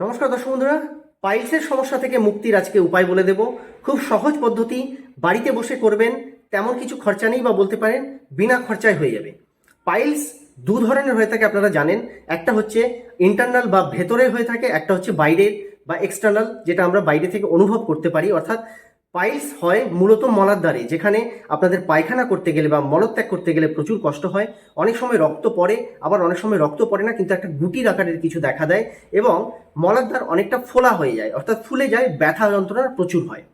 নমস্কার দর্শক বন্ধুরা, পাইলসের সমস্যা থেকে মুক্তির আজকে উপায় বলে দেব। খুব সহজ পদ্ধতি, বাড়িতে বসে করবেন, তেমন কিছু খরচা নেই বা বলতে পারেন বিনা খরচায় হয়ে যাবে। পাইলস দু ধরনের হয়ে থাকে আপনারা জানেন। একটা হচ্ছে ইন্টারনাল বা ভেতরে হয়ে থাকে, একটা হচ্ছে বাইরের বা এক্সটার্নাল যেটা আমরা বাইরে থেকে অনুভব করতে পারি। অর্থাৎ পাইলস হয় মূলত মলার দ্বারে, যেখানে আপনাদের পায়খানা করতে গেলে বা মলত্যাগ করতে গেলে প্রচুর কষ্ট হয়। অনেক সময় রক্ত পড়ে, আবার অনেক সময় রক্ত পড়ে না, কিন্তু একটা গুটির আকারের কিছু দেখা দেয় এবং মলাদ্বার অনেকটা ফোলা হয়ে যায়, অর্থাৎ ফুলে যায়, ব্যথা যন্ত্রণা প্রচুর হয়।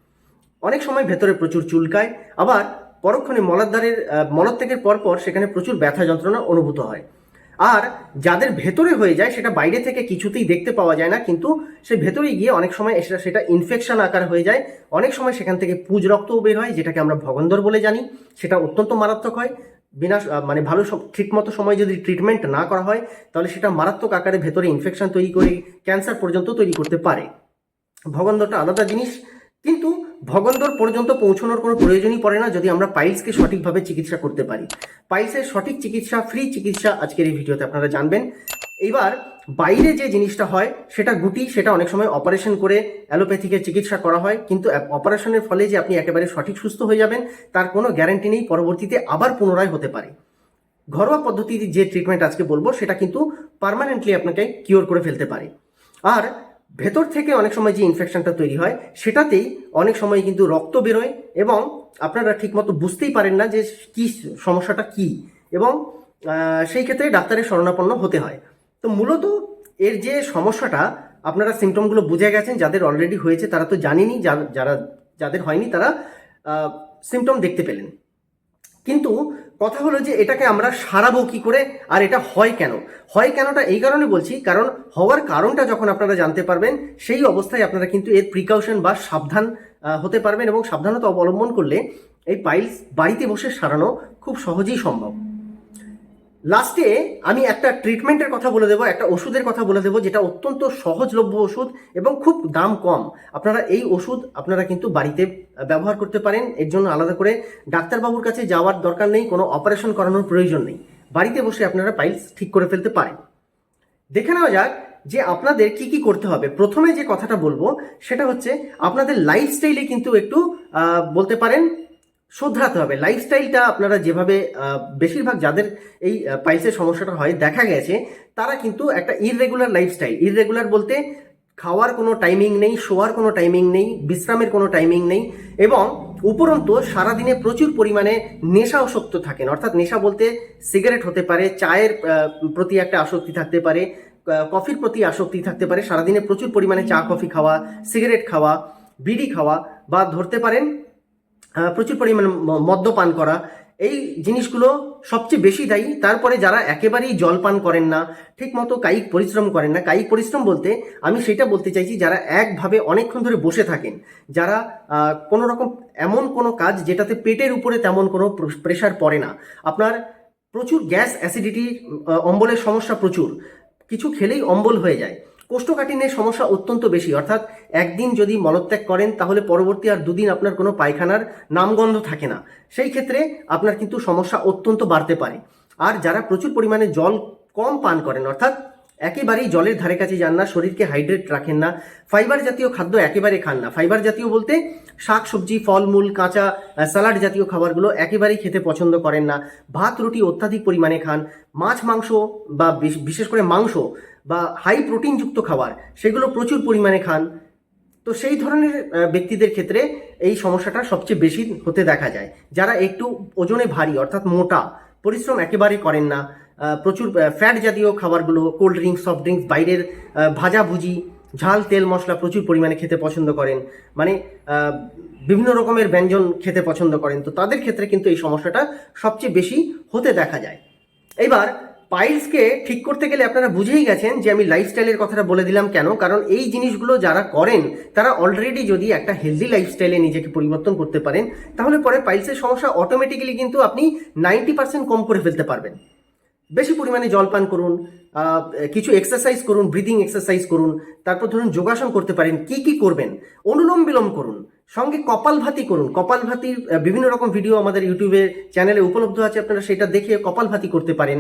অনেক সময় ভেতরে প্রচুর চুলকায়, আবার পরক্ষণে মলার দ্বারের মলত্যাগের পরপর সেখানে প্রচুর ব্যথা যন্ত্রণা অনুভূত হয়। আর যাদের ভেতরে হয়ে যায় সেটা বাইরে থেকে কিছুতেই দেখতে পাওয়া যায় না, কিন্তু সে ভেতরে গিয়ে অনেক সময় সেটা সেটা ইনফেকশন আকার হয়ে যায়। অনেক সময় সেখান থেকে পুজ রক্তও বের হয়, যেটাকে আমরা ভগন্দর বলে জানি। সেটা অত্যন্ত মারাত্মক হয়। বিনা মানে ভালো সব- ঠিকমতো সময় যদি ট্রিটমেন্ট না করা হয়, তাহলে সেটা মারাত্মক আকারে ভেতরে ইনফেকশন তৈরি করে ক্যান্সার পর্যন্ত তৈরি করতে পারে। ভগন্দরটা আলাদা জিনিস, কিন্তু ভগন্দর পর্যন্ত পৌঁছানোর কোনো প্রয়োজনই পড়ে না যদি আমরা পাইলসকে সঠিকভাবে চিকিৎসা করতে পারি। পাইলসের সঠিক চিকিৎসা ফ্রি চিকিৎসা আজকের এই ভিডিওতে আপনারা জানবেন। এইবার বাইরে যে জিনিসটা হয়, সেটা গুটি, সেটা অনেক সময় অপারেশন করে অ্যালোপ্যাথিকের চিকিৎসা করা হয়। কিন্তু অপারেশনের ফলে যে আপনি একেবারে সঠিক সুস্থ হয়ে যাবেন, তার কোনো গ্যারান্টি নেই, পরবর্তীতে আবার পুনরায় হতে পারে। ঘরোয়া পদ্ধতিতে যে ট্রিটমেন্ট আজকে বলব, সেটা কিন্তু পার্মানেন্টলি আপনাকে কিওর করে ফেলতে পারে। আর ভেতর থেকে অনেক সময় যে ইনফেকশনটা তৈরি হয়, সেটাতেই অনেক সময় কিন্তু রক্ত বেরোয় এবং আপনারা ঠিকমতো বুঝতেই পারেন না যে কি সমস্যাটা কি এবং সেই ক্ষেত্রে ডাক্তারের শরণাপন্ন হতে হয়। তো মূলত এর যে সমস্যাটা, আপনারা সিমটমগুলো বুঝে গেছেন, যাদের অলরেডি হয়েছে তারা তো জানেনই যা- যারা, যাদের হয়নি তারা সিমটম দেখতে পেলেন। কিন্তু কথা হলো যে এটাকে আমরা সারাবো কি করে আর এটা হয় কেন? হয় কেনটা এই কারণে বলছি, কারণ হওয়ার কারণটা যখন আপনারা জানতে পারবেন, সেই অবস্থায় আপনারা কিন্তু এর প্রিকাউশন বা সাবধান হতে পারবেন এবং সাবধানতা অবলম্বন করলে এই পাইলস বাড়িতে বসে সারানো খুব সহজেই সম্ভব। লাস্টে আমি একটা ট্রিটমেন্টের কথা বলে দেবো, একটা ওষুধের কথা বলে দেবো, যেটা অত্যন্ত সহজলভ্য ওষুধ এবং খুব দাম কম। আপনারা এই ওষুধ আপনারা কিন্তু বাড়িতে ব্যবহার করতে পারেন। এর জন্য আলাদা করে ডাক্তারবাবুর কাছে যাওয়ার দরকার নেই, কোনো অপারেশন করানোর প্রয়োজন নেই। বাড়িতে বসে আপনারা পাইলস ঠিক করে ফেলতে পারেন। দেখে নেওয়া যাক যে আপনাদের কি কি করতে হবে। প্রথমে যে কথাটা বলব, সেটা হচ্ছে আপনাদের লাইফস্টাইলে কিন্তু একটু বলতে পারেন শোধরাতে হবে। লাইফস্টাইলটা আপনারা যেভাবে বেশিরভাগ যাদের এই পাইলসের সমস্যাটা হয়, দেখা গেছে, তারা কিন্তু একটা ইররেগুলার লাইফস্টাইল ইররেগুলার বলতে খাওয়ার কোনো টাইমিং নেই, শোয়ার কোনো টাইমিং নেই, বিশ্রামের কোনো টাইমিং নেই এবং উপরন্তু সারাদিনে প্রচুর পরিমাণে নেশা আসক্ত থাকেন অর্থাৎ নেশা বলতে সিগারেট হতে পারে, চায়ের প্রতি একটা আসক্তি থাকতে পারে কফির প্রতি আসক্তি থাকতে পারে, সারাদিনে প্রচুর পরিমাণে চা কফি খাওয়া সিগারেট খাওয়া, বিড়ি খাওয়া বা ধরতে পারেন প্রচুর পরিমাণে মদ্যপান করা। এই জিনিসগুলো সবচেয়ে বেশি দায়ী। তারপরে যারা একেবারেই জল পান করেন না, ঠিকমতো কায়িক পরিশ্রম করেন না, কায়িক পরিশ্রম বলতে আমি সেটা বলতে চাইছি, যারা একভাবে অনেকক্ষণ ধরে বসে থাকেন, যারা কোনো রকম এমন কোনো কাজ যেটাতে পেটের উপরে তেমন কোনো প্রেশার পড়ে না। আপনার প্রচুর গ্যাস অ্যাসিডিটি অম্বলের সমস্যা প্রচুর। কিছু খেলেই অম্বল হয়ে যায়। কোষ্ঠকাঠিন্যের সমস্যা অত্যন্ত বেশি। অর্থাৎ একদিন যদি মলত্যাগ করেন, তাহলে পরবর্তী আর দুদিন আপনার কোনো পায়খানার নামগন্ধ থাকে না। সেই ক্ষেত্রে আপনার কিন্তু সমস্যা অত্যন্ত বাড়তে পারে। আর যারা প্রচুর পরিমাণে জল কম পান করেন, অর্থাৎ একেবারেই জলের ধারে কাছে যান না, শরীরকে হাইড্রেট রাখেন না ফাইবার জাতীয় খাদ্য একেবারে খান না। ফাইবার জাতীয় বলতে শাক, সবজি, ফলমূল, কাঁচা স্যালাড জাতীয় খাবারগুলো একেবারেই খেতে পছন্দ করেন না। ভাত, রুটি অত্যাধিক পরিমাণে খান। মাছ, মাংস বা বিশ- বিশেষ করে মাংস বা হাই প্রোটিনযুক্ত খাবার, সেগুলো প্রচুর পরিমাণে খান। তো সেই ধরনের ব্যক্তিদের ক্ষেত্রে এই সমস্যাটা সবচেয়ে বেশি হতে দেখা যায়। যারা একটু ওজনে ভারী, অর্থাৎ মোটা, পরিশ্রম একেবারে করেন না প্রচুর ফ্যাট জাতীয় খাবারগুলো কোল্ড ড্রিঙ্কস সফট ড্রিঙ্কস বাইরের ভাজাভুজি, ঝাল, তেল, মশলা প্রচুর পরিমাণে খেতে পছন্দ করেন। মানে বিভিন্ন রকমের ব্যঞ্জন খেতে পছন্দ করেন। তো তাদের ক্ষেত্রে কিন্তু এই সমস্যাটা সবচেয়ে বেশি হতে দেখা যায়। এইবার পাইলসকে ঠিক করতে গেলে আপনারা বুঝেই গেছেন যে আমি লাইফস্টাইলের কথাটা বলে দিলাম কেন? কারণ এই জিনিসগুলো যারা করেন, তারা অলরেডি যদি একটা হেলদি লাইফস্টাইলে নিজেকে পরিবর্তন করতে পারেন, তাহলে পরে পাইলসের সমস্যা অটোমেটিক্যালি কিন্তু আপনি নাইনটি পার্সেন্ট কম করে ফেলতে পারবেন। বেশি পরিমাণে জল পান করুন কিছু এক্সারসাইজ করুন ব্রিদিং এক্সারসাইজ করুন, তারপর ধরুন যোগাসন করতে পারেন, কি কি করবেন, অনুলোম বিলোম করুন সঙ্গে কপালভাতি করুন। কপালভাতির বিভিন্ন রকম ভিডিও আমাদের ইউটিউবে চ্যানেলে উপলব্ধ আছে, আপনারা সেটা দেখে কপালভাতি করতে পারেন।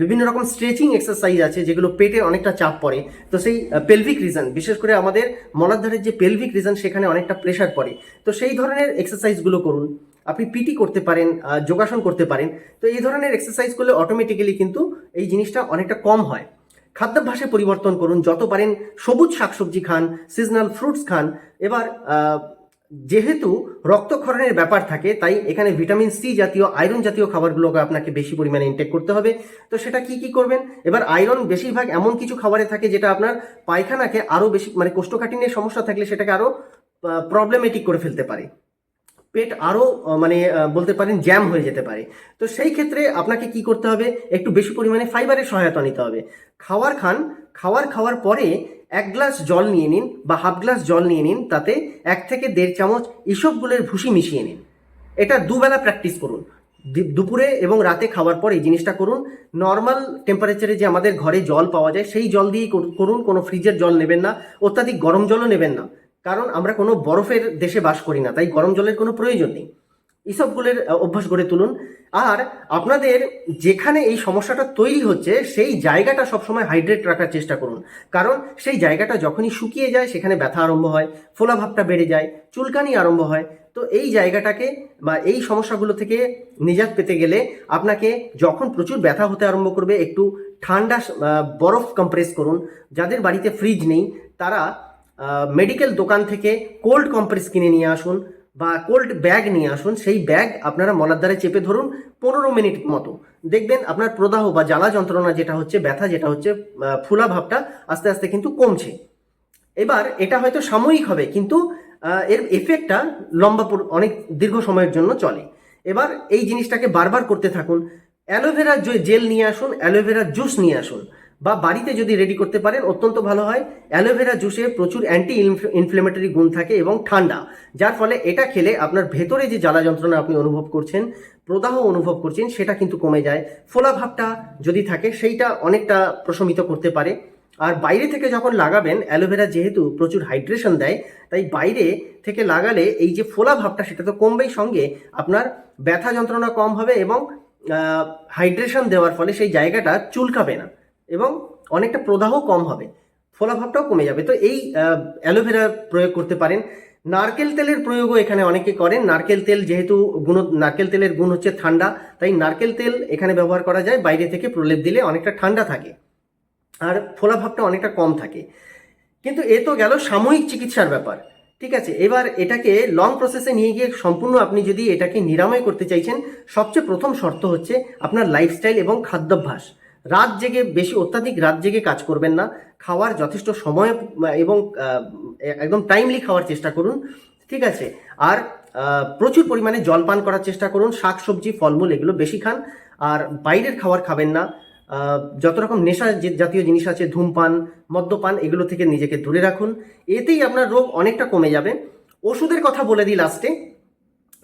বিভিন্ন রকম স্ট্রেচিং এক্সারসাইজ আছে, যেগুলো পেটে অনেকটা চাপ পড়ে। তো সেই পেলভিক রিজন বিশেষ করে আমাদের মলাধারের যে পেলভিক রিজন সেখানে অনেকটা প্রেশার পড়ে। তো সেই ধরনের এক্সারসাইজগুলো করুন। আপনি পিটি করতে পারেন যোগাসন করতে পারেন। তো এই ধরনের এক্সারসাইজ করলে অটোমেটিক্যালি কিন্তু এই জিনিসটা অনেকটা কম হয়। খাদ্যাভ্যাসে পরিবর্তন করুন, যত পারেন সবুজ শাকসবজি খান সিজনাল ফ্রুটস খান। এবার যেহেতু রক্তক্ষরণের ব্যাপার থাকে, তাই এখানে ভিটামিন সি জাতীয় আয়রন জাতীয় খাবারগুলোকে আপনাকে বেশি পরিমাণে ইনটেক করতে হবে। তো সেটা কি কি করবেন? এবার আয়রন বেশিরভাগ এমন কিছু খাবারে থাকে যেটা আপনার পায়খানাকে আরও বেশি মানে কোষ্ঠকাঠিন্যের সমস্যা থাকলে সেটাকে আরও প্রবলেমেটিক করে ফেলতে পারে। পেট আরও মানে বলতে পারেন জ্যাম হয়ে যেতে পারে। তো সেই ক্ষেত্রে আপনাকে কি করতে হবে? একটু বেশি পরিমাণে ফাইবারের সহায়তা নিতে হবে। খাওয়ার খান, খাওয়ার খাওয়ার পরে এক গ্লাস জল নিয়ে নিন বা হাফ গ্লাস জল নিয়ে নিন, তাতে এক থেকে দেড় চামচ ইসবগুলের ভুসি মিশিয়ে নিন। এটা দুবেলা প্র্যাকটিস করুন। দুপুরে এবং রাতে খাওয়ার পর এই জিনিসটা করুন। নর্মাল টেম্পারেচারে যে আমাদের ঘরে জল পাওয়া যায়, সেই জল দিয়েই কর- করুন। কোনো ফ্রিজের জল নেবেন না। অত্যাধিক গরম জলও নেবেন না। কারণ আমরা কোনো বরফের দেশে বাস করি না, তাই গরম জলের কোনো প্রয়োজন নেই। এসবগুলোর অভ্যাস গড়ে তুলুন। আর আপনাদের যেখানে এই সমস্যাটা তৈরি হচ্ছে, সেই জায়গাটা সবসময় হাইড্রেট রাখার চেষ্টা করুন। কারণ সেই জায়গাটা যখনই শুকিয়ে যায়, সেখানে ব্যথা আরম্ভ হয়, ফোলাভাবটা বেড়ে যায়, চুলকানি আরম্ভ হয়। তো এই জায়গাটাকে বা এই সমস্যাগুলো থেকে নিজাত পেতে গেলে আপনাকে যখন প্রচুর ব্যথা হতে আরম্ভ করবে, একটু ঠান্ডা বরফ কম্প্রেস করুন। যাদের বাড়িতে ফ্রিজ নেই, তারা মেডিকেল দোকান থেকে কোল্ড কম্প্রেস কিনে নিয়ে আসুন বা কোল্ড ব্যাগ নিয়ে আসুন, সেই ব্যাগ আপনারা মলার দ্বারে চেপে ধরুন পনেরো মিনিট মতো। দেখবেন আপনার প্রদাহ বা জ্বালা যন্ত্রণা যেটা হচ্ছে, ব্যথা যেটা হচ্ছে ফুলা ভাবটা আস্তে আস্তে কিন্তু কমছে। এবার এটা হয়তো সাময়িক হবে, কিন্তু এর এফেক্টটা লম্বা অনেক দীর্ঘ সময়ের জন্য চলে। এবার এই জিনিসটাকে বারবার করতে থাকুন। অ্যালোভেরা জেল নিয়ে আসুন অ্যালোভেরা জুস নিয়ে আসুন। বা বাড়িতে যদি রেডি করতে পারেন, অত্যন্ত ভালো হয়। অ্যালোভেরা জুসে প্রচুর অ্যান্টি ইনফ্লেমেটরি গুণ থাকে এবং ঠান্ডা, যার ফলে এটা খেলে আপনার ভেতরে যে জ্বালা যন্ত্রণা আপনি অনুভব করছেন, প্রদাহ অনুভব করছেন, সেটা কিন্তু কমে যায়। ফোলা ভাবটা যদি থাকে, সেইটা অনেকটা প্রশমিত করতে পারে। আর বাইরে থেকে যখন লাগাবেন অ্যালোভেরা যেহেতু প্রচুর হাইড্রেশন দেয়, তাই বাইরে থেকে লাগালে এই যে ফোলা ভাবটা, সেটা তো কমবেই সঙ্গে আপনার ব্যথা যন্ত্রণা কম হবে এবং হাইড্রেশন দেওয়ার ফলে সেই জায়গাটা চুলকাবে না। এবং অনেকটা প্রদাহ কম হবে ফোলাভাবটাও কমে যাবে। তো এই অ্যালোভেরা প্রয়োগ করতে পারেন। নারকেল তেলের প্রয়োগও এখানে অনেকে করেন। নারকেল তেল যেহেতু গুণ, নারকেল তেলের গুণ হচ্ছে ঠান্ডা, তাই নারকেল তেল এখানে ব্যবহার করা যায়। বাইরে থেকে প্রলেপ দিলে অনেকটা ঠান্ডা থাকে আর ফোলাভাবটা অনেকটা কম থাকে। কিন্তু এ তো গেল সাময়িক চিকিৎসার ব্যাপার, ঠিক আছে? এবার এটাকে লং প্রসেসে নিয়ে গিয়ে সম্পূর্ণ আপনি যদি এটাকে নিরাময় করতে চাইছেন, সবচেয়ে প্রথম শর্ত হচ্ছে আপনার লাইফস্টাইল এবং খাদ্যাভ্যাস। রাত জেগে, বেশি অত্যাধিক রাত জেগে কাজ করবেন না। খাওয়ার যথেষ্ট সময় এবং একদম টাইমলি খাওয়ার চেষ্টা করুন, ঠিক আছে? আর প্রচুর পরিমাণে জল পান করার চেষ্টা করুন, শাক, সবজি, ফলমূল, এগুলো বেশি খান। আর বাইরের খাবার খাবেন না। যত রকম নেশা জাতীয় জিনিস আছে, ধূমপান, মদ্যপান, এগুলো থেকে নিজেকে দূরে রাখুন। এতেই আপনার রোগ অনেকটা কমে যাবে। ওষুধের কথা বলে দিই লাস্টে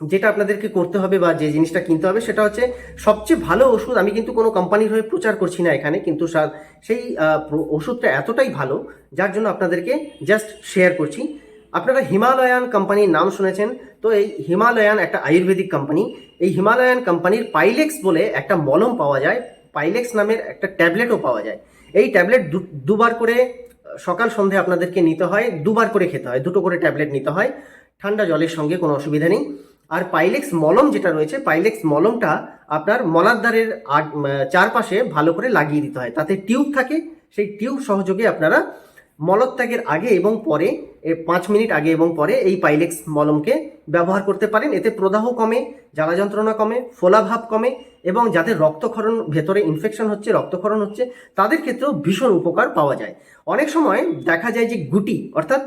যেটা আপনাদেরকে করতে হবে বা যে জিনিসটা কিনতে হবে সেটা হচ্ছে সবচেয়ে ভালো ওষুধ আমি কিন্তু কোনো কোম্পানির হয়ে প্রচার করছি না এখানে, কিন্তু সা- সেই ওষুধটা এতটাই ভালো যার জন্য আপনাদেরকে জাস্ট শেয়ার করছি। আপনারা হিমালয়ান কোম্পানির নাম শুনেছেন, তো এই হিমালয়ান একটা আয়ুর্বেদিক কোম্পানি, এই হিমালয়ান কোম্পানির পাইলেক্স বলে একটা মলম পাওয়া যায়, পাইলেক্স নামের একটা ট্যাবলেটও পাওয়া যায়। এই ট্যাবলেট দুবার করে সকাল সন্ধে আপনাদেরকে নিতে হয়, দুবার করে খেতে হয়, দুটো করে ট্যাবলেট নিতে হয়, ঠান্ডা জলের সঙ্গে কোনো অসুবিধা নেই। আর পাইলেক্স মলম যেটা রয়েছে পাইলেক্স মলমটা আপনার উম, চারপাশে ভালো করে লাগিয়ে দিতে হয়। তাতে টিউব থাকে। সেই টিউব সহযোগে আপনারা মলত্যাগের আগে এবং পরে পাঁচ মিনিট আগে এবং পরে এই পাইলেক্স মলমকে ব্যবহার করতে পারেন। এতে প্রদাহ কমে জ্বালা যন্ত্রণা কমে ফোলাভাব কমে এবং যাদের রক্তক্ষরণ ভেতরে ইনফেকশন হচ্ছে রক্তক্ষরণ হচ্ছে তাদের ক্ষেত্রেও ভীষণ উপকার পাওয়া যায়। অনেক সময় দেখা যায় যে গুটি অর্থাৎ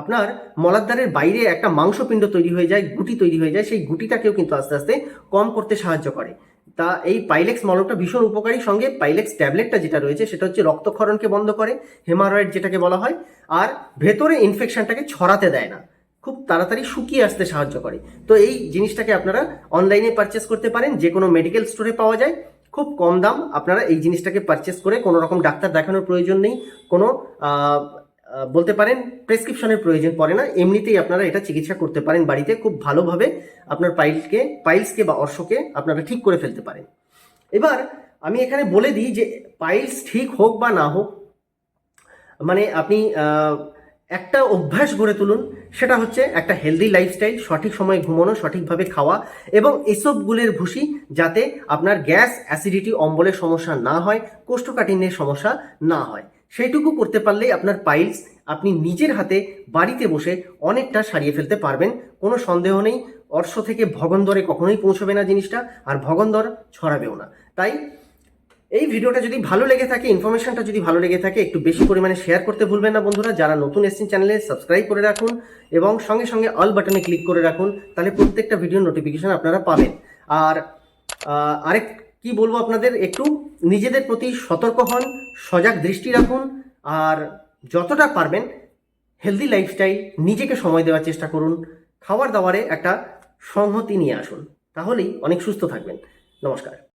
আপনার মলাদ্বারের বাইরে একটা মাংসপিণ্ড তৈরি হয়ে যায়, গুটি তৈরি হয়ে যায়, সেই গুটিটাকেও কিন্তু আস্তে আস্তে কম করতে সাহায্য করে। তা এই পাইলেক্স মলমটা ভীষণ উপকারী, সঙ্গে পাইলেক্স ট্যাবলেটটা যেটা রয়েছে সেটা হচ্ছে রক্তক্ষরণকে বন্ধ করে, হেমারয়েড যেটাকে বলা হয়, আর ভেতরে ইনফেকশনটাকে ছড়াতে দেয় না, খুব তাড়াতাড়ি শুকিয়ে আসতে সাহায্য করে। তো এই জিনিসটাকে আপনারা অনলাইনে পারচেস করতে পারেন যে কোনো মেডিকেল স্টোরে পাওয়া যায়। খুব কম দাম, আপনারা এই জিনিসটাকে পারচেস করে কোনো রকম ডাক্তার দেখানোর প্রয়োজন নেই, কোনো বলতে পারেন প্রেসক্রিপশনের প্রয়োজন পড়ে না। এমনিতেই আপনারা এটা চিকিৎসা করতে পারেন বাড়িতে, খুব ভালোভাবে আপনার পাইলসকে পাইলসকে বা অর্শকে আপনারা ঠিক করে ফেলতে পারেন। এবার আমি এখানে বলে দিই যে পাইলস ঠিক হোক বা না হোক মানে আপনি একটা অভ্যাস গড়ে তুলুন, সেটা হচ্ছে একটা হেলদি লাইফস্টাইল সঠিক সময়ে ঘুমানো, সঠিকভাবে খাওয়া এবং এসবগুলোর ভুসি যাতে আপনার গ্যাস অ্যাসিডিটি অম্বলের সমস্যা না হয়, কোষ্ঠকাঠিন্যের সমস্যা না হয়। সেইটুকু করতে পারলেই আপনার পাইলস আপনি নিজের হাতে বাড়িতে বসে অনেকটা সারিয়ে ফেলতে পারবেন। কোনো সন্দেহ নেই, অর্শ থেকে ভগন্দরে কখনোই পৌঁছবে না জিনিসটা, আর ভগন্দর ছড়াবেও না। তাই এই ভিডিওটা যদি ভালো লেগে থাকে ইনফরমেশনটা যদি ভালো লেগে থাকে, একটু বেশি পরিমাণে শেয়ার করতে ভুলবেন না বন্ধুরা। যারা নতুন এসছেন চ্যানেলে সাবস্ক্রাইব করে রাখুন এবং সঙ্গে সঙ্গে অল বাটনে ক্লিক করে রাখুন, তাহলে প্রত্যেকটা ভিডিও নোটিফিকেশন আপনারা পাবেন। আর আরেক, কি বলব আপনাদের? একটু নিজেদের প্রতি সতর্ক হন সজাগ দৃষ্টি রাখুন আর যতটা পারবেন হেলদি লাইফস্টাইল নিজেকে সময় দেওয়ার চেষ্টা করুন। খাবার দাবারে একটা সংহতি নিয়ে আসুন। তাহলেই অনেক সুস্থ থাকবেন। নমস্কার।